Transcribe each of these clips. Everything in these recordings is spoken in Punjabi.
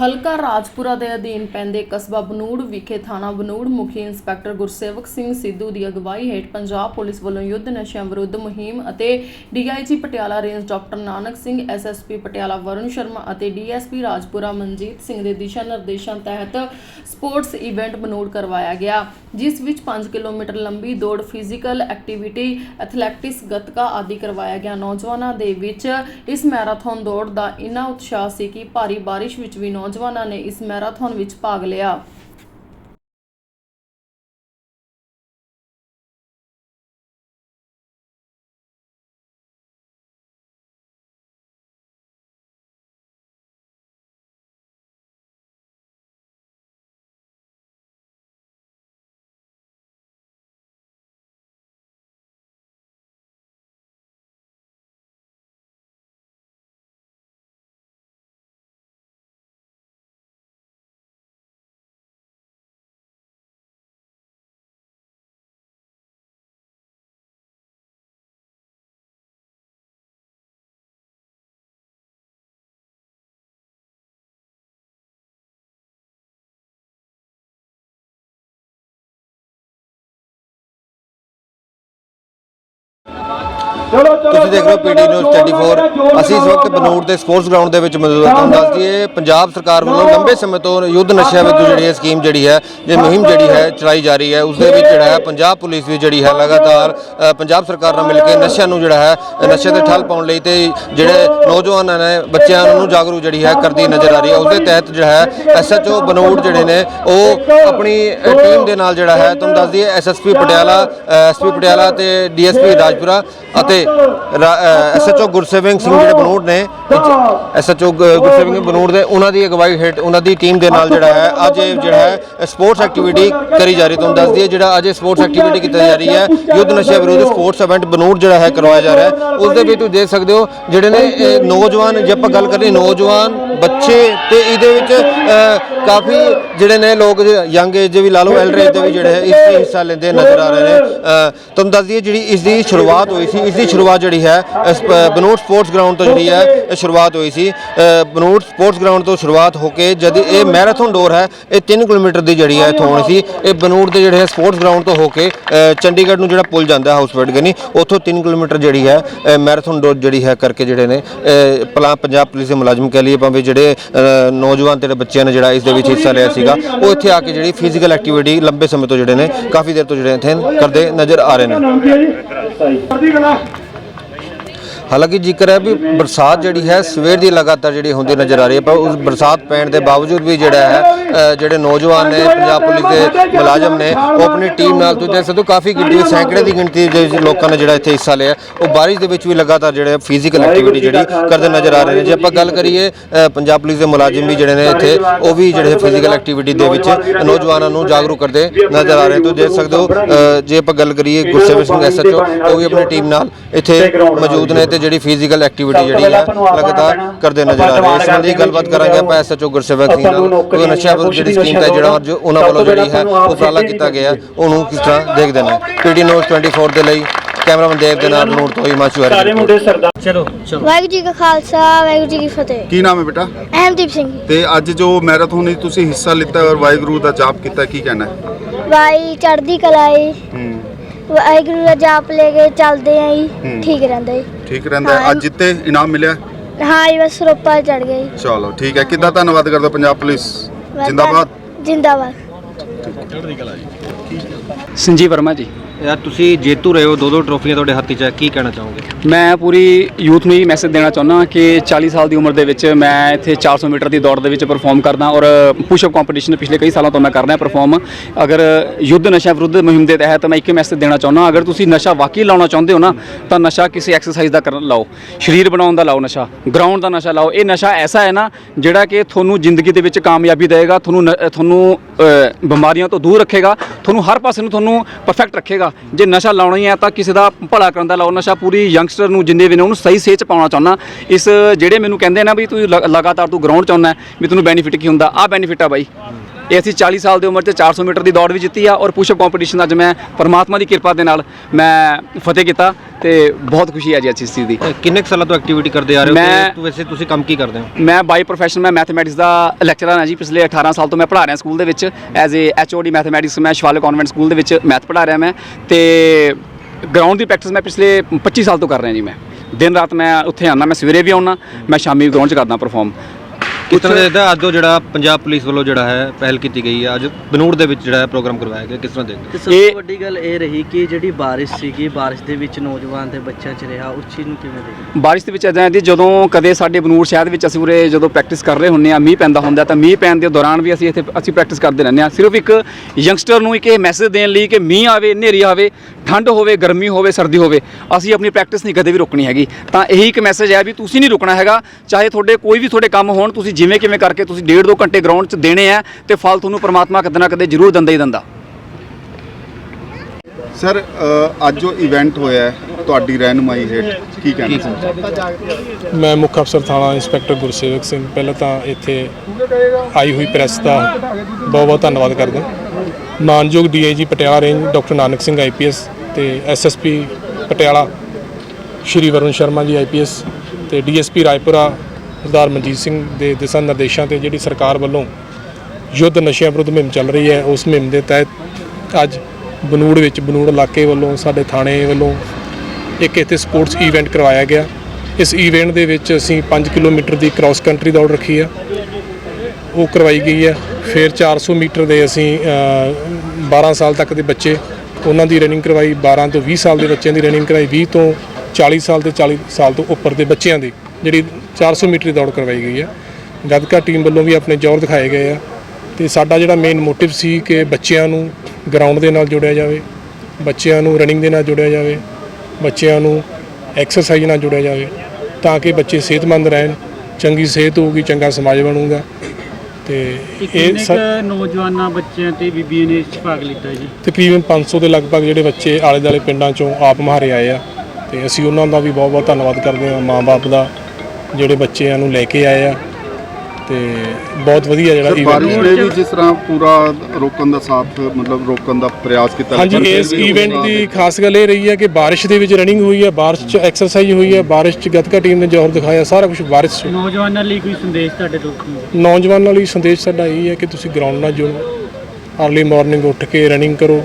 ਹਲਕਾ ਰਾਜਪੁਰਾ ਦੇ ਅਧੀਨ ਪੈਂਦੇ ਕਸਬਾ ਬਨੂੜ ਵਿਖੇ ਥਾਣਾ ਬਨੂੜ ਮੁਖੀ ਇੰਸਪੈਕਟਰ ਗੁਰਸੇਵਕ ਸਿੰਘ ਸਿੱਧੂ ਦੀ ਅਗਵਾਈ ਹੇਠ ਪੰਜਾਬ ਪੁਲਿਸ ਵੱਲੋਂ ਯੁੱਧ ਨਸ਼ਿਆਂ ਵਿਰੁੱਧ ਮੁਹਿੰਮ ਅਤੇ DIG Patiala range doctor Nanak Singh SSP Patiala Varun Sharma ਅਤੇ ਡੀਐਸਪੀ ਰਾਜਪੁਰਾ ਮਨਜੀਤ ਸਿੰਘ ਦੇ ਦਿਸ਼ਾ ਨਿਰਦੇਸ਼ਾਂ ਤਹਿਤ ਸਪੋਰਟਸ ਇਵੈਂਟ ਬਨੂੜ ਕਰਵਾਇਆ ਗਿਆ, ਜਿਸ ਵਿੱਚ 5 ਕਿਲੋਮੀਟਰ ਲੰਬੀ ਦੌੜ ਫਿਜ਼ੀਕਲ ਐਕਟੀਵਿਟੀ, ਐਥਲੈਟਿਕਸ ਗੱਤਕਾ ਆਦਿ ਕਰਵਾਇਆ ਗਿਆ। ਨੌਜਵਾਨਾਂ ਦੇ ਵਿੱਚ ਇਸ ਮੈਰਾਥਨ ਦੌੜ ਦਾ ਇੰਨਾ ਉਤਸ਼ਾਹ ਸੀ ਕਿ ਭਾਰੀ ਬਾਰਿਸ਼ ਵਿੱਚ ਵੀ ਨੌ ਨੌਜਵਾਨਾਂ ਨੇ ਇਸ ਮੈਰਾਥਨ ਵਿੱਚ ਭਾਗ ਲਿਆ। ਤੁਸੀਂ ਦੇਖ ਰਹੇ ਹੋ ਪੀਡੀ ਨਿਊਜ਼ 24 ਅਸੀਂ ਇਸ ਵਕਤ ਬਨੂੜ ਦੇ ਸਪੋਰਟਸ ਗਰਾਊਂਡ ਦੇ ਵਿੱਚ ਮੌਜੂਦ ਹਾਂ। ਤੁਹਾਨੂੰ ਦੱਸ ਦਈਏ ਪੰਜਾਬ ਸਰਕਾਰ ਵੱਲੋਂ ਲੰਬੇ ਸਮੇਂ ਤੋਂ ਯੁੱਧ ਨਸ਼ਿਆਂ ਵਿਰੁੱਧ ਜਿਹੜੀ ਹੈ ਸਕੀਮ ਜਿਹੜੀ ਹੈ ਜੇ ਮੁਹਿੰਮ ਜਿਹੜੀ ਹੈ ਚਲਾਈ ਜਾ ਰਹੀ ਹੈ ਉਸ ਦੇ ਵਿੱਚ ਜਿਹੜਾ ਹੈ ਪੰਜਾਬ ਪੁਲਿਸ ਵੀ ਜਿਹੜੀ ਹੈ ਲਗਾਤਾਰ ਪੰਜਾਬ ਸਰਕਾਰ ਨਾਲ ਮਿਲ ਕੇ ਨਸ਼ਿਆਂ ਨੂੰ ਜਿਹੜਾ ਹੈ ਨਸ਼ੇ ਤੇ ਠੱਲ ਪਾਉਣ ਲਈ ਤੇ ਜਿਹੜੇ ਨੌਜਵਾਨਾਂ ਨੇ ਬੱਚਿਆਂ ਨੂੰ ਜਾਗਰੂਕ ਜਿਹੜੀ ਹੈ ਕਰਦੀ ਨਜ਼ਰ ਆ ਰਹੀ ਹੈ। ਉਸ ਦੇ ਤਹਿਤ ਜਿਹੜਾ ਹੈ ਐਸਐਚਓ ਬਨੂੜ ਜਿਹੜੇ ਨੇ ਉਹ ਆਪਣੀ ਟੀਮ ਦੇ ਨਾਲ ਜਿਹੜਾ ਹੈ ਤੁਹਾਨੂੰ ਦੱਸ ਦਈਏ ਐਸਐਸਪੀ ਪਟਿਆਲਾ ਐਸਪੀ ਪਟਿਆਲਾ ਤੇ ਡੀਐਸਪੀ ਰਾਜਪੁਰਾ ਅਤੇ ਐਸਐਚਓ ਗੁਰਸੇਵਿੰਗ ਸਿੰਘ ਜਿਹੜੇ ਬਨੂੜ ਨੇ ਐਸਐਚਓ ਗੁਰਸੇਵਿੰਗ ਬਨੂੜ ਦੇ, ਉਹਨਾਂ ਦੀ ਅਗਵਾਈ ਹੇਠ, ਉਹਨਾਂ ਦੀ ਟੀਮ ਦੇ ਨਾਲ ਜਿਹੜਾ ਹੈ, ਅੱਜ ਇਹ ਜਿਹੜਾ ਹੈ ਸਪੋਰਟਸ ਐਕਟੀਵਿਟੀ ਕਰੀ ਜਾ ਰਹੀ ਤੁਹਾਨੂੰ ਦੱਸ ਦਈਏ, ਜਿਹੜਾ ਅੱਜ ਸਪੋਰਟਸ ਐਕਟੀਵਿਟੀ ਕੀਤੀ ਜਾ ਰਹੀ ਹੈ, ਯੁੱਧ ਨਸ਼ਾ ਵਿਰੋਧੀ ਸਪੋਰਟਸ ਇਵੈਂਟ ਬਨੂੜ ਜਿਹੜਾ ਹੈ, ਕਰਵਾਇਆ ਜਾ ਰਿਹਾ ਹੈ। ਉਸ ਦੇ ਵਿੱਚ ਤੁਸੀਂ ਦੇਖ ਸਕਦੇ ਹੋ, ਜਿਹੜੇ ਨੇ, ਇਹ ਨੌਜਵਾਨ, ਜੇ ਆਪਾਂ ਗੱਲ ਕਰੀਏ ਨੌਜਵਾਨ, ਬੱਚੇ ਤੇ ਇਹਦੇ ਵਿੱਚ ਕਾਫੀ ਜਿਹੜੇ ਨੇ ਲੋਕ ਯੰਗ ਏਜ ਦੇ ਵੀ ਲਾ ਲਓ ਐਲਡਰ ਏਜ ਦੇ ਵੀ ਜਿਹੜੇ ਹੈ ਇਸ 'ਚ ਹਿੱਸਾ ਲੈਂਦੇ ਨਜ਼ਰ ਆ ਰਹੇ ਨੇ। ਤੁਹਾਨੂੰ ਦੱਸ ਦਈਏ ਜਿਹੜੀ ਇਸ ਦੀ ਸ਼ੁਰੂਆਤ ਹੋਈ ਸੀ ਇਸ ਦੀ ਸ਼ੁਰੂਆਤ ਜਿਹੜੀ ਹੈ ਬਨੂੜ ਸਪੋਰਟਸ ਗਰਾਊਂਡ ਤੋਂ ਜਿਹੜੀ ਹੈ ਇਹ ਸ਼ੁਰੂਆਤ ਹੋਈ ਸੀ। ਬਨੂੜ ਸਪੋਰਟਸ ਗਰਾਊਂਡ ਤੋਂ ਸ਼ੁਰੂਆਤ ਹੋ ਕੇ ਜਦ ਇਹ ਮੈਰਾਥਨ ਦੌੜ ਹੈ ਇਹ 3 ਕਿਲੋਮੀਟਰ ਦੀ ਜਿਹੜੀ ਹੈ ਇੱਥੋਂ ਹੋਣੀ ਸੀ। ਇਹ ਬਨੂੜ ਦੇ ਜਿਹੜੇ ਸਪੋਰਟਸ ਗਰਾਊਂਡ ਤੋਂ ਹੋ ਕੇ ਚੰਡੀਗੜ੍ਹ ਨੂੰ ਜਿਹੜਾ ਪੁਲ ਜਾਂਦਾ ਹਾਊਸ ਬੈਡ ਗਨੀ ਉੱਥੋਂ 3 ਕਿਲੋਮੀਟਰ ਜਿਹੜੀ ਹੈ ਮੈਰਾਥਨ ਦੌੜ ਜਿਹੜੀ ਹੈ ਕਰਕੇ ਜਿਹੜੇ ਨੇ ਪੰਜਾਬ ਪੁਲਿਸ ਦੇ ਮੁਲਾਜ਼ਮ ਕਹਿ ਲਈਏ ਭਾਵੇਂ ਜਿਹੜੇ ਨੌਜਵਾਨ ਤੇ ਬੱਚਿਆਂ ਨੇ ਜਿਹੜਾ ਇਸ ਦੇ ਵਿੱਚ ਹਿੱਸਾ ਲਿਆ ਸੀਗਾ। ਉਹ ਇੱਥੇ ਆ ਕੇ ਜਿਹੜੀ ਫਿਜ਼ੀਕਲ ਐਕਟੀਵਿਟੀ ਲੰਬੇ ਸਮੇਂ ਤੋਂ ਜਿਹੜੇ ਨੇ ਕਾਫੀ ਦੇਰ ਤੋਂ ਜਿਹੜੇ ਇੱਥੇ ਕਰਦੇ ਨਜ਼ਰ ਆ ਰਹੇ ਨੇ ਨਾਮ ਕੀ ਹੈ ਜੀ ਚੜ੍ਹਦੀ ਕਲਾ ਹਾਲਾਂਕਿ ਜ਼ਿਕਰ ਹੈ ਵੀ ਬਰਸਾਤ ਜਿਹੜੀ ਹੈ, ਸਵੇਰ ਦੀ ਲਗਾਤਾਰ ਜਿਹੜੀ ਹੁੰਦੀ ਨਜ਼ਰ ਆ ਰਹੀ ਹੈ, ਪਰ ਉਸ ਬਰਸਾਤ ਪੈਣ ਦੇ ਬਾਵਜੂਦ ਵੀ ਜਿਹੜਾ ਹੈ ਜਿਹੜੇ ਨੌਜਵਾਨ ਨੇ, ਪੰਜਾਬ ਪੁਲਿਸ ਦੇ ਮੁਲਾਜ਼ਮ ਨੇ, ਉਹ ਆਪਣੀ ਟੀਮ ਨਾਲ ਤੁਸੀਂ ਦੇਖ ਸਕਦੇ ਹੋ ਕਾਫੀ ਗਿਣਤੀ, ਸੈਂਕੜੇ ਦੀ ਗਿਣਤੀ ਦੇ ਲੋਕਾਂ ਨੇ ਜਿਹੜਾ ਇੱਥੇ ਹਿੱਸਾ ਲਿਆ। ਉਹ ਬਾਰਿਸ਼ ਦੇ ਵਿੱਚ ਵੀ ਲਗਾਤਾਰ ਜਿਹੜੇ ਫਿਜ਼ੀਕਲ ਐਕਟੀਵਿਟੀ ਜਿਹੜੀ ਕਰਦੇ ਨਜ਼ਰ ਆ ਰਹੇ ਨੇ। ਜੇ ਆਪਾਂ ਗੱਲ ਕਰੀਏ ਪੰਜਾਬ ਪੁਲਿਸ ਦੇ ਮੁਲਾਜ਼ਮ ਵੀ ਜਿਹੜੇ ਨੇ ਇੱਥੇ, ਉਹ ਵੀ ਜਿਹੜੇ ਫਿਜ਼ੀਕਲ ਐਕਟੀਵਿਟੀ ਦੇ ਵਿੱਚ ਨੌਜਵਾਨਾਂ ਨੂੰ ਜਾਗਰੂਕ ਕਰਦੇ ਨਜ਼ਰ ਆ ਰਹੇ ਨੇ। ਤੁਸੀਂ ਦੇਖ ਸਕਦੇ ਹੋ ਜੇ ਆਪਾਂ ਗੱਲ ਕਰੀਏ ਗੁਰਸੇਵਕ ਸਿੰਘ ਐਸਐਚਓ, ਉਹ ਵੀ ਆਪਣੀ ਟੀਮ ਨਾਲ ਇੱਥੇ ਮੌਜੂਦ ਨੇ ਤੇ ਜਿਹੜੀ ਫਿਜ਼ੀਕਲ ਐਕਟੀਵਿਟੀ ਜਿਹੜੀ ਹੈ ਲਗਾਤਾਰ ਕਰਦੇ ਨਜ਼ਰ ਆ ਰਹੇ ਇਸ ਸੰਬੰਧੀ ਗੱਲਬਾਤ ਕਰਾਂਗੇ ਆਪਾਂ ਐਸਐਚਓ ਗੁਰਸੇਵਕ ਸਿੰਘ ਨਾਲ। ਕੋਈ ਨਸ਼ਾ ਜਿਹੜੀ ਸਕੀਮ ਹੈ ਜਿਹੜਾ ਅੱਜ ਉਹਨਾਂ ਵੱਲੋਂ ਜਿਹੜੀ ਹੈ ਉਪਰਾਲਾ ਕੀਤਾ ਗਿਆ। ਉਹਨੂੰ ਕਿਸ ਤਰ੍ਹਾਂ ਦੇਖਦੇ ਨੇ? ਪੀਡੀ ਨਿਊਜ਼ 24 ਦੇ ਲਈ ਕੈਮਰਾਮੈਨ ਦੇਵ ਦੇ ਨਾਲ ਨੂਰ ਤੋਂ ਹਿਮਾਚੂ ਸਾਰੇ ਹਰੀ ਮੁੰਡੇ ਸਰਦਾਰ ਵਾਹਿਗੁਰੂ ਜੀ ਕਾ ਖਾਲਸਾ ਵਾਹਿਗੁਰੂ ਜੀ ਕੀ ਫਤਿਹ। ਕੀ ਨਾਮ ਹੈ ਬੇਟਾ? ਅਹਿਮਦੀਪ ਸਿੰਘ। ਤੇ ਅੱਜ ਜੋ ਮੈਰਾਥਨ ਵਿੱਚ ਤੁਸੀਂ ਹਿੱਸਾ ਲਿੱਤਾ ਔਰ ਵਾਹਿਗੁਰੂ ਦਾ ਜਾਪ ਕੀਤਾ ਕੀ ਕਹਿਣਾ ਹੈ? ਵਾਈ ਚੜ੍ਹਦੀ ਕਲਾਈ ਹੂੰ। ਵਾਹਿਗੁਰੂ ਦਾ ਜਾਪ ਲੈ ਕੇ ਚੱਲਦੇ ਆਂ ਜੀ। ਠੀਕ ਰਹਿੰਦਾ ਜੀ ਠੀਕ ਰਹਿੰਦਾ ਹੈ? ਅੱਜ ਜਿੱਤੇ ਇਨਾਮ ਮਿਲਿਆ? ਹਾਂ ਜੀ ਬਸ ਰੋਪਾ ਚੜ ਗਿਆ ਜੀ ਚਲੋ ਠੀਕ ਹੈ। ਕਿੱਦਾਂ ਧੰਨਵਾਦ ਕਰਦਾ ਪੰਜਾਬ ਪੁਲਿਸ? ਜਿੰਦਾਬਾਦ। ਜਿੰਦਾਬਾਦ। ਸੰਜੀਵ ਵਰਮਾ ਜੀ। ਯਾਰ, ਤੁਸੀਂ ਜੇਤੂ ਰਹੇ ਹੋ ਦੋ ਦੋ ਟਰੋਫੀਆਂ ਤੁਹਾਡੇ ਹੱਥ 'ਚ ਹੈ ਕੀ ਕਹਿਣਾ ਚਾਹੋਗੇ? ਮੈਂ ਪੂਰੀ ਯੂਥ ਨੂੰ ਇਹ ਮੈਸੇਜ ਦੇਣਾ ਚਾਹੁੰਦਾ ਕਿ 40 ਸਾਲ ਦੀ ਉਮਰ ਦੇ ਵਿੱਚ ਮੈਂ ਇੱਥੇ 400 ਮੀਟਰ ਦੀ ਦੌੜ ਦੇ ਵਿੱਚ ਪਰਫਾਰਮ ਕਰਦਾ ਔਰ ਪੁਸ਼ਅਪ ਕੰਪੀਟੀਸ਼ਨ ਪਿਛਲੇ ਕਈ ਸਾਲਾਂ ਤੋਂ ਮੈਂ ਕਰ ਰਿਹਾ ਪਰਫਾਰਮ ਅਗਰ ਯੁੱਧ ਨਸ਼ਾ ਵਿਰੁੱਧ ਮੁਹਿੰਮ ਦੇ ਤਹਿਤ ਮੈਂ ਇੱਕ ਮੈਸੇਜ ਦੇਣਾ ਚਾਹੁੰਦਾ ਅਗਰ ਤੁਸੀਂ ਨਸ਼ਾ ਵਾਕਈ ਲਾਉਣਾ ਚਾਹੁੰਦੇ ਹੋ ਨਾ, ਤਾਂ ਨਸ਼ਾ ਕਿਸੇ ਐਕਸਰਸਾਈਜ਼ ਦਾ ਕਰਨ ਲਾਓ। ਸਰੀਰ ਬਣਾਉਣ ਦਾ ਲਾਓ ਨਸ਼ਾ ਗਰਾਊਂਡ ਦਾ ਨਸ਼ਾ ਲਾਓ। ਇਹ ਨਸ਼ਾ ਐਸਾ ਹੈ ਨਾ, ਜਿਹੜਾ ਕਿ ਤੁਹਾਨੂੰ ਜ਼ਿੰਦਗੀ ਦੇ ਵਿੱਚ ਕਾਮਯਾਬੀ ਦੇਵੇਗਾ, ਤੁਹਾਨੂੰ ਨ- ਤੁਹਾਨੂੰ ਬਿਮਾਰੀਆਂ ਤੋਂ ਦੂਰ ਰੱਖੇਗਾ, ਤੁਹਾਨੂੰ ਹਰ ਪਾਸੇ ਨੂੰ ਤੁਹਾਨੂੰ ਪਰਫੈਕਟ ਰੱਖੇਗਾ। ਜੇ ਨਸ਼ਾ ਲਾਉਣਾ ਹੀ ਹੈ ਤਾਂ ਕਿਸੇ ਦਾ ਭਲਾ ਕਰਨ ਦਾ ਲਾਓ। ਨਸ਼ਾ ਪੂਰੀ ਯੰਗਸਟਰ ਨੂੰ ਜਿੰਨੇ ਵੀ ਨੇ ਉਹਨੂੰ ਸਹੀ ਸੇਚ ਪਾਉਣਾ ਚਾਹੁੰਦਾ। ਇਸ ਜਿਹੜੇ ਮੈਨੂੰ ਕਹਿੰਦੇ ਨਾ ਵੀ ਤੂੰ ਲ- ਲਗਾਤਾਰ ਤੂੰ ਗਰਾਊਂਡ 'ਚ ਚਾਹੁੰਦਾ ਵੀ ਤੈਨੂੰ ਬੈਨੀਫਿਟ ਕੀ ਹੁੰਦਾ? ਆਹ ਬੈਨੀਫਿਟ ਆ ਬਾਈ। ਇਹ ਅਸੀਂ 40 ਸਾਲ ਦੀ ਉਮਰ 'ਚ 400 ਮੀਟਰ ਦੀ ਦੌੜ ਵੀ ਜਿੱਤੀ ਆ ਔਰ ਪੁਸ਼ਅਪ ਕੰਪੀਟੀਸ਼ਨ ਅੱਜ ਮੈਂ ਪਰਮਾਤਮਾ ਦੀ ਕਿਰਪਾ ਦੇ ਨਾਲ ਮੈਂ ਫਤਿਹ ਕੀਤਾ ਤੇ ਬਹੁਤ ਖੁਸ਼ੀ ਹੈ ਜੀ ਅੱਜ ਇਸ ਚੀਜ਼ ਦੀ। ਕਿੰਨੇ ਸਾਲਾਂ ਤੋਂ ਐਕਟੀਵਿਟੀ ਕਰਦੇ ਆ ਰਹੇ ਹੋ ਮੈਂ- ਤੇ ਵੈਸੇ ਤੁਸੀਂ ਕੰਮ ਕੀ ਕਰਦੇ ਹੋ? ਮੈਂ ਬਾਈ ਪ੍ਰੋਫੈਸ਼ਨ ਮੈਂ ਮੈਥਮੈਟਿਕਸ ਦਾ ਲੈਕਚਰਰ ਹਾਂ ਜੀ ਪਿਛਲੇ 18 ਸਾਲ ਤੋਂ ਮੈਂ ਪੜ੍ਹਾ ਰਿਹਾ ਸਕੂਲ ਦੇ ਵਿੱਚ। ਐਜ਼ ਏ ਐਚਓਡੀ ਮੈਥਮੈਟਿਕਸ ਮੈਂ ਸ਼ਿਵਾਲਿਕ ਕਨਵੈਂਟ ਸਕੂਲ ਦੇ ਵਿੱਚ ਮੈਥ ਪੜ੍ਹਾ ਰਿਹਾ ਮੈਂ ਤੇ ਗਰਾਊਂਡ ਦੀ ਪ੍ਰੈਕਟਿਸ ਮੈਂ ਪਿਛਲੇ 25 ਸਾਲ ਤੋਂ ਕਰ ਰਿਹਾ ਜੀ ਮੈਂ। ਦਿਨ ਰਾਤ ਮੈਂ ਉੱਥੇ ਆਉਣਾ ਮੈਂ ਸਵੇਰੇ ਵੀ ਆਉਣਾ ਮੈਂ ਸ਼ਾਮੀ ਵੀ ਗਰਾਊਂਡ 'ਚ ਕਰਦਾ ਪਰਫਾਰਮ ਤਰ੍ਹਾਂ ਦੇਖਦਾ ਅੱਜ ਉਹ ਜਿਹੜਾ ਪੰਜਾਬ ਪੁਲਿਸ ਵੱਲੋਂ ਜਿਹੜਾ ਹੈ ਪਹਿਲ ਕੀਤੀ ਗਈ ਹੈ ਅੱਜ ਬਨੂੜ ਦੇ ਵਿੱਚ ਜਿਹੜਾ ਹੈ ਪ੍ਰੋਗਰਾਮ ਕਰਵਾਇਆ ਗਿਆ ਕਿਸ ਤਰ੍ਹਾਂ ਦੇਖਦੇ ਤੇ ਸਭ ਇਹ- ਤੋਂ ਵੱਡੀ ਗੱਲ ਇਹ ਰਹੀ ਕਿ ਜਿਹੜੀ ਬਾਰਿਸ਼ ਸੀਗੀ ਬਾਰਿਸ਼ ਦੇ ਵਿੱਚ ਨੌਜਵਾਨ ਤੇ ਬੱਚਿਆਂ 'ਚ ਰਿਹਾ ਉਸ ਚੀਜ਼ ਨੂੰ ਕਿਵੇਂ ਦੇਖਦੇ ਬਾਰਿਸ਼ ਦੇ ਵਿੱਚ ਇਦਾਂ ਹੈ ਜਦੋਂ ਕਦੇ ਸਾਡੇ ਬਨੂੜ ਸ਼ਹਿਰ ਦੇ ਵਿੱਚ ਅਸੀਂ ਉਰੇ ਜਦੋਂ ਪ੍ਰੈਕਟਿਸ ਕਰ ਰਹੇ ਹੁੰਨੇ ਆ ਮੀਂਹ ਪੈਂਦਾ ਹੁੰਦਾ ਤਾਂ ਮੀਂਹ ਪੈਣ ਦੇ ਦੌਰਾਨ ਵੀ ਅਸੀਂ ਇੱਥੇ ਅਸੀਂ ਪ੍ਰੈਕਟਿਸ ਕਰਦੇ ਰਹਿੰਦੇ ਆ ਸਿਰਫ ਇੱਕ ਯੰਗਸਟਰ ਨੂੰ ਇੱਕ ਇਹ ਮੈਸੇਜ ਦੇਣ ਲਈ ਕਿ ਮੀਂਹ ਆਵੇ ਹਨੇਰੀ ਆਵੇ ਠੰਡ ਹੋਵੇ ਗਰਮੀ ਹੋਵੇ ਸਰਦੀ ਹੋਵੇ ਅਸੀਂ ਆਪਣੀ ਪ੍ਰੈਕਟਿਸ ਨਹੀਂ ਕਦੇ ਵੀ ਰੁਕਣੀ ਹੈਗੀ। ਤਾਂ ਇਹੀ ਇੱਕ ਮੈਸੇਜ ਹੈ ਵੀ ਤੁਸੀਂ ਨਹੀਂ ਰੁਕਣਾ ਹੈਗਾ ਚਾਹੇ ਤੁਹਾਡੇ ਕੋਈ ਵੀ ਤੁਹਾਡੇ ਕੰਮ ਹੋਣ ਤੁਸੀਂ ਜਿਵੇਂ ਕਿਵੇਂ ਕਰਕੇ ਤੁਸੀਂ ਡੇਢ ਦੋ ਘੰਟੇ ਗਰਾਊਂਡ 'ਚ ਦੇਣੇ ਆ ਤੇ ਫਲ ਤੁਹਾਨੂੰ ਪ੍ਰਮਾਤਮਾ ਕਦੇ ਨਾ ਕਦੇ ਜ਼ਰੂਰ ਦਿੰਦਾ ਹੀ ਦਿੰਦਾ। ਸਰ ਅੱਜ ਜੋ ਇਵੈਂਟ ਹੋਇਆ ਹੈ ਤੁਹਾਡੀ ਰਹਿਨੁਮਾਈ ਹੇਠ ਕੀ ਕਹਿਣਾ ਚਾਹੁੰਦੇ ਮੈਂ ਮੁੱਖ ਅਫਸਰ ਥਾਣਾ ਇੰਸਪੈਕਟਰ ਗੁਰਸੇਵਕ ਸਿੰਘ ਪਹਿਲਾਂ ਤਾਂ ਇੱਥੇ ਆਈ ਹੋਈ ਪ੍ਰੈਸ ਦਾ ਬਹੁਤ ਬਹੁਤ ਧੰਨਵਾਦ ਕਰਦਾ। ਮਾਨਯੋਗ DIG Patiala range doctor Nanak Singh IPS ਤੇ ਐਸਐਸਪੀ ਪਟਿਆਲਾ ਸ਼੍ਰੀ ਵਰੁਣ ਸ਼ਰਮਾ ਜੀ ਆਈਪੀਐਸ ਤੇ ਡੀਐਸਪੀ ਰਾਏਪੁਰਾ ਸਰਦਾਰ ਮਨਜੀਤ ਸਿੰਘ ਦੇ ਦਿਸ਼ਾ ਨਿਰਦੇਸ਼ਾਂ ਤੇ ਜਿਹੜੀ ਸਰਕਾਰ ਵੱਲੋਂ ਯੁੱਧ ਨਸ਼ਿਆਂ ਵਿਰੁੱਧ ਮੁਹਿੰਮ ਚੱਲ ਰਹੀ ਹੈ ਉਸ ਮੁਹਿੰਮ ਦੇ ਤਹਿਤ ਅੱਜ ਬਨੂੜ ਵਿੱਚ ਬਨੂੜ ਇਲਾਕੇ ਵੱਲੋਂ ਸਾਡੇ ਥਾਣੇ ਵੱਲੋਂ ਇੱਕ ਇੱਥੇ ਸਪੋਰਟਸ ਇਵੈਂਟ ਕਰਵਾਇਆ ਗਿਆ। ਇਸ ਇਵੈਂਟ ਦੇ ਵਿੱਚ ਅਸੀਂ 5 ਕਿਲੋਮੀਟਰ ਦੀ ਕ੍ਰਾਸ ਕੰਟਰੀ ਦੌੜ ਰੱਖੀ ਆ ਉਹ ਕਰਵਾਈ ਗਈ ਹੈ। ਫਿਰ 400 ਮੀਟਰ ਦੇ ਅਸੀਂ ਅ, 12 ਸਾਲ ਤੱਕ ਦੇ ਬੱਚੇ ਉਹਨਾਂ ਦੀ ਰਨਿੰਗ ਕਰਵਾਈ 12 ਤੋਂ 20 ਸਾਲ ਦੇ ਬੱਚਿਆਂ ਦੀ ਰਨਿੰਗ ਕਰਵਾਈ 20 ਤੋਂ 40 ਸਾਲ ਤੇ 40 ਸਾਲ ਤੋਂ ਉੱਪਰ ਦੇ ਬੱਚਿਆਂ ਦੀ ਜਿਹੜੀ 400 ਮੀਟਰ ਦੀ ਦੌੜ ਕਰਵਾਈ ਗਈ ਹੈ। ਗੱਤਕਾ ਟੀਮ ਵੱਲੋਂ ਵੀ ਆਪਣੇ ਜ਼ੋਰ ਦਿਖਾਏ ਗਏ ਆ ਤੇ ਸਾਡਾ ਜਿਹੜਾ ਮੇਨ ਮੋਟਿਵ ਸੀ ਕਿ ਬੱਚਿਆਂ ਨੂੰ ਗਰਾਊਂਡ ਦੇ ਨਾਲ ਜੋੜਿਆ ਜਾਵੇ ਬੱਚਿਆਂ ਨੂੰ ਰਨਿੰਗ ਦੇ ਨਾਲ ਜੋੜਿਆ ਜਾਵੇ ਬੱਚਿਆਂ ਨੂੰ ਐਕਸਰਸਾਈਜ਼ ਨਾਲ ਜੋੜਿਆ ਜਾਵੇ ਤਾਂ ਕਿ ਬੱਚੇ ਸਿਹਤਮੰਦ ਰਹਿਣ ਚੰਗੀ ਸਿਹਤ ਹੋਊਗੀ ਚੰਗਾ ਸਮਾਜ ਬਣੂਗਾ। ਤੇ ਇਹ ਨੌਜਵਾਨਾਂ ਬੱਚਿਆਂ ਤੇ ਬੀਬੀਆਂ ਨੇ ਇਸ ਭਾਗ ਲਿੱਤਾ ਜੀ? ਤਕਰੀਬਨ 500 ਦੇ ਲਗਭਗ ਜਿਹੜੇ ਬੱਚੇ ਆਲੇ ਦਾਲੇ ਪਿੰਡਾਂ ਚੋਂ ਆਪ ਮੁਹਾਰੇ ਆਏ ਆ। ਤੇ ਅਸੀਂ ਉਹਨਾਂ ਦਾ ਵੀ ਬਹੁਤ ਬਹੁਤ ਧੰਨਵਾਦ ਕਰਦੇ ਹਾਂ ਮਾਂ-ਬਾਪ ਦਾ ਜਿਹੜੇ ਬੱਚਿਆਂ ਨੂੰ ਲੈ ਕੇ ਆਏ ਆ ਤੇ ਬਹੁਤ ਵਧੀਆ ਜਿਹੜਾ event ਬਾਰਿਸ਼ ਹੈ। ਨੇ ਵੀ ਜਿਸ ਤਰ੍ਹਾਂ ਪੂਰਾ ਰੋਕਣ ਦਾ ਸਾਥ ਮਤਲਬ ਰੋਕਣ ਦਾ ਪ੍ਰਯਾਸ ਕੀਤਾ ਹਾਂਜੀ ਇਸ ਇਵੈਂਟ ਦੀ ਖਾਸ ਗੱਲ ਇਹ ਰਹੀ ਹੈ ਕਿ ਬਾਰਿਸ਼ ਦੇ ਵਿੱਚ ਰਨਿੰਗ ਹੋਈ ਹੈ ਬਾਰਿਸ਼ 'ਚ ਐਕਸਰਸਾਈਜ਼ ਹੋਈ ਹੈ ਬਾਰਿਸ਼ 'ਚ ਗੱਤਕਾ ਟੀਮ ਨੇ ਜ਼ੋਰ ਦਿਖਾਇਆ ਸਾਰਾ ਕੁਝ ਬਾਰਿਸ਼ 'ਚ ਨੌਜਵਾਨਾਂ ਲਈ ਕੋਈ ਸੰਦੇਸ਼ ਤੁਹਾਡੇ ਤੋਂ ਕੀ? ਨੌਜਵਾਨਾਂ ਲਈ ਸੰਦੇਸ਼ ਸਾਡਾ ਇਹ ਹੈ ਕਿ ਤੁਸੀਂ ਗਰਾਊਂਡ ਨਾਲ ਜੁੜੋ ਅਰਲੀ ਮਾਰਨਿੰਗ ਉੱਠ ਕੇ ਰਨਿੰਗ ਕਰੋ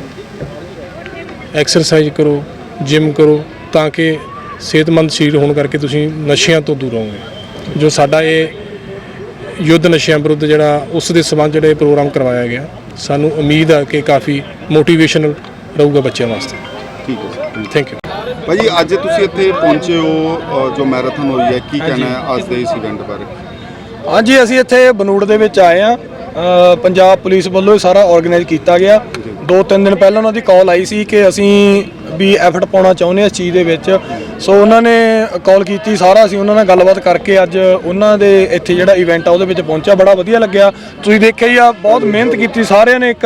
ਐਕਸਰਸਾਈਜ਼ ਕਰੋ ਜਿਮ ਕਰੋ ਤਾਂ ਕਿ ਸਿਹਤਮੰਦ ਸਰੀਰ ਹੋਣ ਕਰਕੇ ਤੁਸੀਂ ਨਸ਼ਿਆਂ ਤੋਂ ਦੂਰ ਰਹੋਗੇ। ਜੋ ਸਾਡਾ ਇਹ ਯੁੱਧ ਨਸ਼ਿਆਂ ਵਿਰੁੱਧ ਜਿਹੜਾ ਉਸ ਦੇ ਸਬੰਧ ਜਿਹੜੇ ਪ੍ਰੋਗਰਾਮ ਕਰਵਾਇਆ ਗਿਆ ਸਾਨੂੰ ਉਮੀਦ ਹੈ ਕਿ ਕਾਫੀ ਮੋਟੀਵੇਸ਼ਨਲ ਰਹੂਗਾ ਬੱਚਿਆਂ ਵਾਸਤੇ। ਠੀਕ ਹੈ ਥੈਂਕ ਯੂ ਭਾਜੀ ਅੱਜ ਤੁਸੀਂ ਇੱਥੇ ਪਹੁੰਚੇ ਹੋ ਜੋ ਮੈਰਾਥਨ ਹੋਈ ਹੈ ਕੀ ਕਹਿਣਾ ਹੈ ਅੱਜ ਦੇ ਇਸ ਇਵੈਂਟ ਬਾਰੇ? ਹਾਂਜੀ ਅਸੀਂ ਇੱਥੇ ਬਨੂੜ ਦੇ ਵਿੱਚ ਆਏ ਆ ਪੰਜਾਬ ਪੁਲਿਸ ਵੱਲੋਂ ਇਹ ਸਾਰਾ ਆਰਗੇਨਾਈਜ਼ ਕੀਤਾ ਗਿਆ। ਦੋ ਤਿੰਨ ਦਿਨ ਪਹਿਲਾਂ ਉਹਨਾਂ ਦੀ ਕਾਲ ਆਈ ਸੀ ਕਿ ਅਸੀਂ ਵੀ ਐਫਰਟ ਪਾਉਣਾ ਚਾਹੁੰਦੇ ਹਾਂ ਇਸ ਚੀਜ਼ ਦੇ ਵਿੱਚ। ਸੋ ਉਹਨਾਂ ਨੇ ਕਾਲ ਕੀਤੀ ਸਾਰਾ ਅਸੀਂ ਉਹਨਾਂ ਨਾਲ ਗੱਲਬਾਤ ਕਰਕੇ ਅੱਜ ਉਹਨਾਂ ਦੇ ਇੱਥੇ ਜਿਹੜਾ ਇਵੈਂਟ ਆ ਉਹਦੇ ਵਿੱਚ ਪਹੁੰਚਿਆ। ਬੜਾ ਵਧੀਆ ਲੱਗਿਆ। ਤੁਸੀਂ ਦੇਖਿਆ ਹੀ ਆ ਬਹੁਤ ਮਿਹਨਤ ਕੀਤੀ। ਸਾਰਿਆਂ ਨੇ ਇੱਕ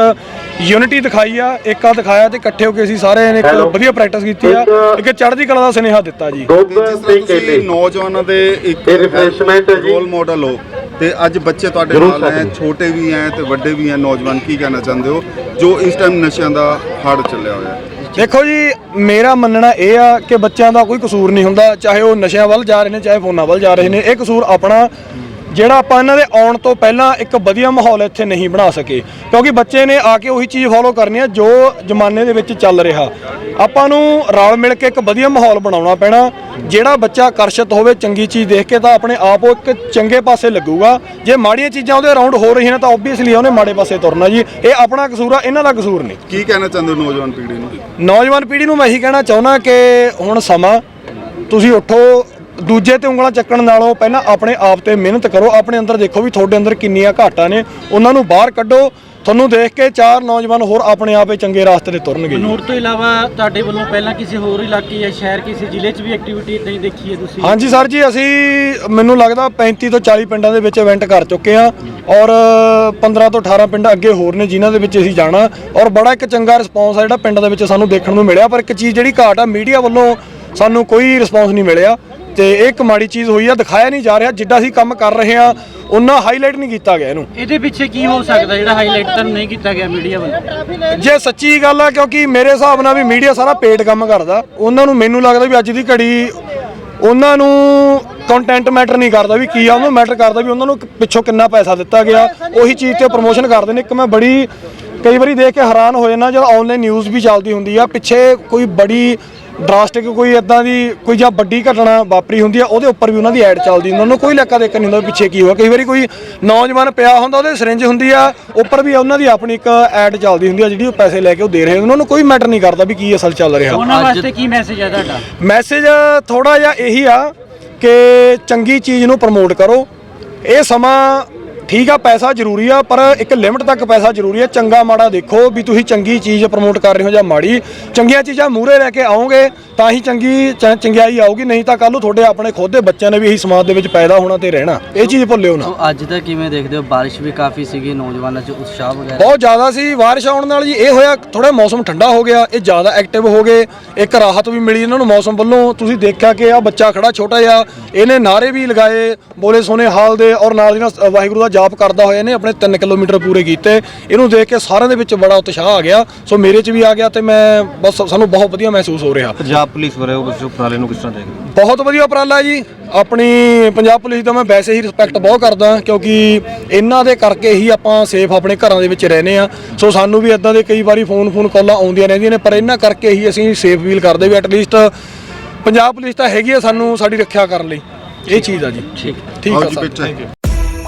ਯੂਨਿਟੀ ਦਿਖਾਈ ਆ ਏਕਾ ਦਿਖਾਇਆ ਤੇ ਇਕੱਠੇ ਹੋ ਕੇ ਅਸੀਂ ਸਾਰਿਆਂ ਨੇ ਇੱਕ ਵਧੀਆ ਪ੍ਰੈਕਟਿਸ ਕੀਤੀ ਆ। ਇੱਕ ਚੜ੍ਹਦੀ ਕਲਾ ਦਾ ਸੁਨੇਹਾ ਦਿੱਤਾ ਜੀ। ਤੁਸੀਂ ਨੌਜਵਾਨਾਂ ਦੇ ਇੱਕ ਰੋਲ ਮਾਡਲ ਹੋ ਤੇ ਅੱਜ ਬੱਚੇ ਤੁਹਾਡੇ ਨਾਲ ਹੈ ਛੋਟੇ ਵੀ ਹੈ ਤੇ ਵੱਡੇ ਵੀ ਹੈ ਨੌਜਵਾਨ ਕੀ ਕਹਿਣਾ ਚਾਹੁੰਦੇ ਹੋ? ਜੋ ਇਸ ਟਾਈਮ ਨਸ਼ਿਆਂ ਦਾ ਹੜ ਚੱਲਿਆ ਹੋਇਆ। ਹੈ ਦੇਖੋ ਜੀ, ਮੇਰਾ ਮੰਨਣਾ ਇਹ ਆ ਕਿ ਬੱਚਿਆਂ ਦਾ ਕੋਈ ਕਸੂਰ ਨਹੀਂ ਹੁੰਦਾ, ਚਾਹੇ ਉਹ ਨਸ਼ਿਆਂ ਵੱਲ ਜਾ ਰਹੇ ਨੇ, ਚਾਹੇ ਫੋਨਾਂ ਵੱਲ ਜਾ ਰਹੇ ਨੇ, ਇਹ ਕਸੂਰ ਆਪਣਾ ਜਿਹੜਾ ਆਪਾਂ ਇਹਨਾਂ ਦੇ ਆਉਣ ਤੋਂ ਪਹਿਲਾਂ ਇੱਕ ਵਧੀਆ ਮਾਹੌਲ ਇੱਥੇ ਨਹੀਂ ਬਣਾ ਸਕੇ। ਕਿਉਂਕਿ ਬੱਚੇ ਨੇ ਆ ਕੇ ਉਹੀ ਚੀਜ਼ ਫੋਲੋ ਕਰਨੀ ਆ ਜੋ ਜ਼ਮਾਨੇ ਦੇ ਵਿੱਚ ਚੱਲ ਰਿਹਾ। ਆਪਾਂ ਨੂੰ ਰਲ ਮਿਲ ਕੇ ਇੱਕ ਵਧੀਆ ਮਾਹੌਲ ਬਣਾਉਣਾ ਪੈਣਾ। ਜਿਹੜਾ ਬੱਚਾ ਆਕਰਸ਼ਿਤ ਹੋਵੇ ਚੰਗੀ ਚੀਜ਼ ਦੇਖ ਕੇ ਤਾਂ ਆਪਣੇ ਆਪ ਉਹ ਇੱਕ ਚੰਗੇ ਪਾਸੇ ਲੱਗੂਗਾ। ਜੇ ਮਾੜੀਆਂ ਚੀਜ਼ਾਂ ਉਹਦੇ ਅਰਾਊਂਡ ਹੋ ਰਹੀਆਂ ਨੇ ਤਾਂ ਓਬਵੀਅਸਲੀ ਉਹਨੇ ਮਾੜੇ ਪਾਸੇ ਤੁਰਨਾ ਜੀ। ਇਹ ਆਪਣਾ ਕਸੂਰ ਆ ਇਹਨਾਂ ਦਾ ਕਸੂਰ ਨਹੀਂ। ਕੀ ਕਹਿਣਾ ਚਾਹੁੰਦੇ ਹੋ ਨੌਜਵਾਨ ਪੀੜ੍ਹੀ ਨੂੰ? ਨੌਜਵਾਨ ਪੀੜ੍ਹੀ ਨੂੰ ਮੈਂ ਇਹੀ ਕਹਿਣਾ ਚਾਹੁੰਦਾ ਕਿ ਹੁਣ ਸਮਾਂ ਤੁਸੀਂ ਉੱਠੋ ਦੂਜੇ ਤੇ ਉਂਗਲਾਂ ਚੱਕਣ ਨਾਲੋਂ ਪਹਿਲਾਂ ਆਪਣੇ ਆਪ ਤੇ ਮਿਹਨਤ ਕਰੋ ਆਪਣੇ ਅੰਦਰ ਦੇਖੋ ਵੀ ਤੁਹਾਡੇ ਅੰਦਰ ਕਿੰਨੀਆਂ ਘਾਟਾਂ ਨੇ। ਉਹਨਾਂ ਨੂੰ ਬਾਹਰ ਕੱਢੋ। ਤੁਹਾਨੂੰ ਦੇਖ ਕੇ ਚਾਰ ਨੌਜਵਾਨ ਹੋਰ ਆਪਣੇ ਆਪੇ ਚੰਗੇ ਰਾਸਤੇ ਤੇ ਤੁਰਨਗੇ। ਬਨੂੜ ਤੋਂ ਇਲਾਵਾ ਤੁਹਾਡੇ ਵੱਲੋਂ ਪਹਿਲਾਂ ਕਿਸੇ ਹੋਰ ਇਲਾਕੇ ਜਾਂ ਸ਼ਹਿਰ ਕਿਸੇ ਜ਼ਿਲ੍ਹੇ 'ਚ ਵੀ ਐਕਟੀਵਿਟੀ ਇਦਾਂ ਹੀ ਦੇਖੀ ਹੈ ਤੁਸੀਂ? ਹਾਂਜੀ ਸਰ ਜੀ ਅਸੀਂ ਮੈਨੂੰ ਲੱਗਦਾ 35 ਤੋਂ 40 ਪਿੰਡਾਂ ਦੇ ਵਿੱਚ ਇਵੈਂਟ ਕਰ ਚੁੱਕੇ ਹਾਂ ਔਰ 15 ਤੋਂ 18 ਪਿੰਡ ਅੱਗੇ ਹੋਰ ਨੇ ਜਿਨ੍ਹਾਂ ਦੇ ਵਿੱਚ ਅਸੀਂ ਜਾਣਾ। ਔਰ ਬੜਾ ਇੱਕ ਚੰਗਾ ਰਿਸਪੌਂਸ ਆ ਜਿਹੜਾ ਪਿੰਡਾਂ ਦੇ ਵਿੱਚ ਸਾਨੂੰ ਦੇਖਣ ਨੂੰ ਮਿਲਿਆ। ਪਰ ਇੱਕ ਚੀਜ਼ ਜਿਹੜੀ ਘਾਟ ਆ ਮੀਡੀਆ ਵੱਲੋਂ ਸਾਨੂੰ ਕੋਈ ਰਿਸਪੌਂਸ ਨਹੀਂ ਮਿਲਿਆ ਤੇ ਇਹ ਇੱਕ ਮਾੜੀ ਚੀਜ਼ ਹੋਈ ਆ ਦਿਖਾਇਆ ਨਹੀਂ ਜਾ ਰਿਹਾ ਜਿੱਦਾਂ ਅਸੀਂ ਕੰਮ ਕਰ ਰਹੇ ਆ ਉਹਨਾਂ ਹਾਈਲਾਈਟ ਨਹੀਂ ਕੀਤਾ ਗਿਆ ਇਹਨੂੰ। ਇਹਦੇ ਪਿੱਛੇ ਕੀ ਹੋ ਸਕਦਾ? ਜਿਹੜਾ ਹਾਈਲਾਈਟ ਤਾਂ ਨਹੀਂ ਕੀਤਾ ਗਿਆ ਮੀਡੀਆ ਵੱਲੋਂ। ਜੇ ਸੱਚੀ ਗੱਲ ਆ ਕਿਉਂਕਿ ਮੇਰੇ ਹਿਸਾਬ ਨਾਲ ਵੀ ਮੀਡੀਆ ਸਾਰਾ ਪੇਡ ਕੰਮ ਕਰਦਾ ਉਹਨਾਂ ਨੂੰ ਮੈਨੂੰ ਲੱਗਦਾ ਵੀ ਅੱਜ ਦੀ ਘੜੀ ਉਹਨਾਂ ਨੂੰ ਕੰਟੈਂਟ ਮੈਟਰ ਨਹੀਂ ਕਰਦਾ ਵੀ ਕੀ ਆ ਉਹਨੂੰ ਮੈਟਰ ਕਰਦਾ ਵੀ ਉਹਨਾਂ ਨੂੰ ਪਿੱਛੋਂ ਕਿੰਨਾ ਪੈਸਾ ਦਿੱਤਾ ਗਿਆ। ਉਹੀ ਚੀਜ਼ ਤੇ ਪ੍ਰੋਮੋਸ਼ਨ ਕਰਦੇ ਨੇ। ਇੱਕ ਮੈਂ ਬੜੀ ਕਈ ਵਾਰੀ ਦੇਖ ਕੇ ਹੈਰਾਨ ਹੋ ਜਾਂਦਾ ਜਦੋਂ ਆਨਲਾਈਨ ਨਿਊਜ਼ ਵੀ ਚੱਲਦੀ ਹੁੰਦੀ ਆ ਪਿੱਛੇ ਕੋਈ ਬੜੀ ਡਰਾਸਟਿਕ ਕੋਈ ਇਦਾਂ ਦੀ ਕੋਈ ਜਾਂ ਵੱਡੀ ਘਟਨਾ ਵਾਪਰੀ ਹੁੰਦੀ ਆ ਉਹਦੇ ਉੱਪਰ ਵੀ ਉਹਨਾਂ ਦੀ ਐਡ ਚੱਲਦੀ ਹੁੰਦੀ ਉਹਨਾਂ ਨੂੰ ਕੋਈ ਲੈਕਾ ਦੇਖ ਨਹੀਂ ਹੁੰਦਾ ਪਿੱਛੇ ਕੀ ਹੋਇਆ। ਕਈ ਵਾਰੀ ਕੋਈ ਨੌਜਵਾਨ ਪਿਆ ਹੁੰਦਾ ਉਹਦੇ ਸਿਰਿੰਜ ਹੁੰਦੀ ਆ ਉੱਪਰ ਵੀ ਉਹਨਾਂ ਦੀ ਆਪਣੀ ਇੱਕ ਐਡ ਚੱਲਦੀ ਹੁੰਦੀ ਆ ਜਿਹੜੀ ਉਹ ਪੈਸੇ ਲੈ ਕੇ ਉਹ ਦੇ ਰਹੇ ਉਹਨਾਂ ਨੂੰ ਕੋਈ ਮੈਟਰ ਨਹੀਂ ਕਰਦਾ ਵੀ ਕੀ ਅਸਲ ਚੱਲ ਰਿਹਾ। ਉਹਨਾਂ ਵਾਸਤੇ ਕੀ ਮੈਸੇਜ ਹੈ ਤੁਹਾਡਾ? ਮੈਸੇਜ ਥੋੜਾ ਜਿਹਾ ਇਹੀ ਆ ਕਿ ਚੰਗੀ ਚੀਜ਼ ਨੂੰ ਪ੍ਰਮੋਟ ਕਰੋ। ਇਹ ਸਮਾਂ ਠੀਕ ਆ ਪੈਸਾ ਜ਼ਰੂਰੀ ਆ ਪਰ ਇੱਕ ਲਿਮਟ ਤੱਕ ਪੈਸਾ ਜ਼ਰੂਰੀ ਆ। ਚੰਗਾ ਮਾੜਾ ਦੇਖੋ ਵੀ ਤੁਸੀਂ ਚੰਗੀ ਚੀਜ਼ ਪ੍ਰਮੋਟ ਕਰ ਰਹੇ ਹੋ ਜਾਂ ਮਾੜੀ। ਚੰਗੀਆਂ ਚੀਜ਼ਾਂ ਮੂਹਰੇ ਲੈ ਕੇ ਆਓਗੇ ਤਾਂ ਹੀ ਚੰਗੀ ਚ- ਚੰਗਿਆਈ ਆਊਗੀ ਨਹੀਂ ਤਾਂ ਕੱਲ ਨੂੰ ਤੁਹਾਡੇ ਆਪਣੇ ਖੁਦ ਦੇ ਬੱਚਿਆਂ ਨੇ ਵੀ ਇਹੀ ਸਮਾਜ ਦੇ ਵਿੱਚ ਪੈਦਾ ਹੋਣਾ ਤੇ ਰਹਿਣਾ। ਇਹ ਚੀਜ਼ ਭੁੱਲਿਓ ਨਾ। ਸੋ ਅੱਜ ਦਾ ਕਿਵੇਂ ਦੇਖਦੇ ਹੋ? ਬਾਰਿਸ਼ ਵੀ ਕਾਫੀ ਸੀਗੀ ਨੌਜਵਾਨਾਂ 'ਚ ਉਤਸ਼ਾਹ ਵਗੈਰਾ। ਬਹੁਤ ਜ਼ਿਆਦਾ ਸੀ। ਬਾਰਿਸ਼ ਆਉਣ ਨਾਲ ਜੀ ਇਹ ਹੋਇਆ ਥੋੜਾ ਮੌਸਮ ਠੰਡਾ ਹੋ ਗਿਆ ਇਹ ਜ਼ਿਆਦਾ ਐਕਟਿਵ ਹੋ ਗਏ। ਇੱਕ ਰਾਹਤ ਵੀ ਮਿਲੀ ਇਹਨਾਂ ਨੂੰ ਮੌਸਮ ਵੱਲੋਂ। ਤੁਸੀਂ ਦੇਖਿਆ ਕਿ ਆ ਬੱਚਾ ਖੜਾ ਛੋਟਾ ਜਿਹਾ ਇਹਨੇ ਨਾਰੇ ਵੀ ਲਗਾਏ ਬੋਲੇ ਸੋਨੇ ਹਾਲ ਦੇ ਔਰ ਨਾਲ ਦੀ ਨਾਲ ਵਾਹਿਗੁਰੂ ਦਾ ਜਾਪ ਕਰਦਾ ਹੋਇਆ ਇਹਨੇ ਆਪਣੇ 3 ਕਿਲੋਮੀਟਰ ਪੂਰੇ ਕੀਤੇ। ਇਹਨੂੰ ਦੇਖ ਕੇ ਸਾਰਿਆਂ ਦੇ ਵਿੱਚ ਬੜਾ ਉਤਸ਼ਾਹ ਆ ਗਿਆ। ਸੋ ਮੇਰੇ 'ਚ ਵੀ ਆ ਗਿਆ ਤੇ ਮੈਂ ਬਸ ਸਾਨੂੰ ਬਹੁਤ ਵਧੀਆ ਮਹਿਸੂਸ ਹੋ ਰਿਹਾ। ਪੰਜਾਬ ਪੁਲਿਸ ਬਾਰੇ ਉਸ ਉਪਰਾਲੇ ਨੂੰ ਕਿਸ ਤਰ੍ਹਾਂ ਦੇਖਦੇ? ਬਹੁਤ ਵਧੀਆ ਉਪਰਾਲਾ ਜੀ। ਆਪਣੀ ਪੰਜਾਬ ਪੁਲਿਸ ਦਾ ਮੈਂ ਵੈਸੇ ਹੀ ਰਿਸਪੈਕਟ ਬਹੁਤ ਕਰਦਾ ਕਿਉਂਕਿ ਇਹਨਾਂ ਦੇ ਕਰਕੇ ਹੀ ਆਪਾਂ ਸੇਫ ਆਪਣੇ ਘਰਾਂ ਦੇ ਵਿੱਚ ਰਹਿੰਦੇ ਆ ਸੋ ਸਾਨੂੰ ਵੀ ਇਦਾਂ ਦੇ ਕਈ ਵਾਰੀ ਫੋਨ ਫੋਨ ਕਾਲਾਂ ਆਉਂਦੀਆਂ ਰਹਿੰਦੀਆਂ ਨੇ ਪਰ ਇਹਨਾਂ ਕਰਕੇ ਹੀ ਅਸੀਂ ਸੇਫ ਫੀਲ ਕਰਦੇ ਵੀ ਐਟਲੀਸਟ ਪੰਜਾਬ ਪੁਲਿਸ ਤਾਂ ਹੈਗੀ ਆ ਸਾਨੂੰ ਸਾਡੀ ਰੱਖਿਆ ਕਰਨ ਲਈ। ਇਹ ਚੀਜ਼ ਆ ਜੀ। ਠੀਕ ਠੀਕ ਆ ਜੀ ਸਰ। ਬੇਟਾ ਥੈਂਕ ਯੂ